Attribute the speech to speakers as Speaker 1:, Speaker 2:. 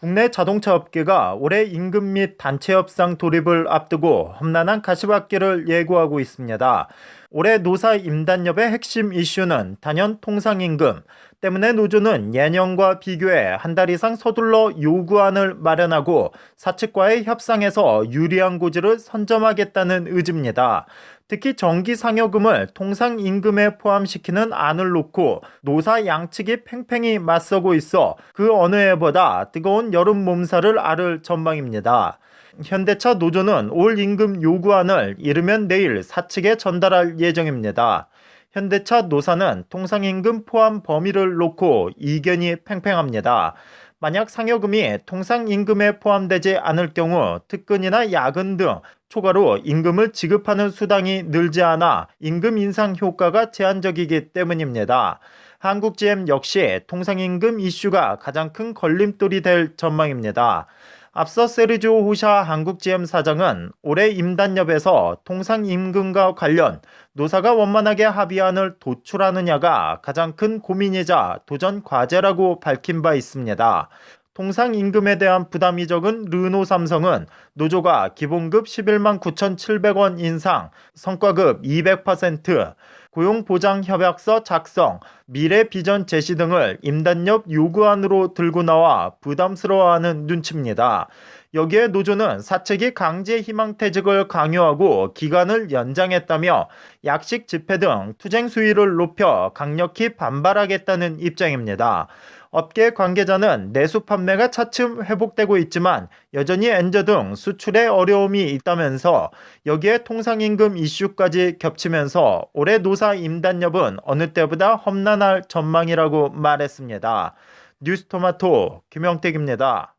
Speaker 1: 국내 자동차 업계가 올해 임금 및 단체 협상 돌입을 앞두고 험난한 가시밭길을 예고하고 있습니다. 올해 노사 임단협의 핵심 이슈는 단연 통상임금 때문에 노조는 예년과 비교해 한 달 이상 서둘러 요구안을 마련하고 사측과의 협상에서 유리한 고지를 선점하겠다는 의지입니다. 특히 정기 상여금을 통상 임금에 포함시키는 안을 놓고 노사 양측이 팽팽히 맞서고 있어 그 어느 해보다 뜨거운 여름 몸살을 앓을 전망입니다. 현대차 노조는 올 임금 요구안을 이르면 내일 사측에 전달할 예정입니다. 현대차 노사는 통상임금 포함 범위를 놓고 이견이 팽팽합니다. 만약 상여금이 통상임금에 포함되지 않을 경우 특근이나 야근 등 초과로 임금을 지급하는 수당이 늘지 않아 임금 인상 효과가 제한적이기 때문입니다. 한국GM 역시 통상임금 이슈가 가장 큰 걸림돌이 될 전망입니다. 앞서 세르지오 호샤 한국GM 사장은 올해 임단협에서 통상임금과 관련 노사가 원만하게 합의안을 도출하느냐가 가장 큰 고민이자 도전 과제라고 밝힌 바 있습니다. 통상 임금에 대한 부담이 적은 르노 삼성은 노조가 기본급 11만 9,700원 인상, 성과급 200%, 고용보장협약서 작성, 미래 비전 제시 등을 임단협 요구안으로 들고 나와 부담스러워하는 눈치입니다. 여기에 노조는 사측이 강제 희망퇴직을 강요하고 기간을 연장했다며 약식 집회 등 투쟁 수위를 높여 강력히 반발하겠다는 입장입니다. 업계 관계자는 내수 판매가 차츰 회복되고 있지만 여전히 엔저 등 수출에 어려움이 있다면서 여기에 통상임금 이슈까지 겹치면서 올해 노사 임단협은 어느 때보다 험난할 전망이라고 말했습니다. 뉴스토마토 김영택입니다.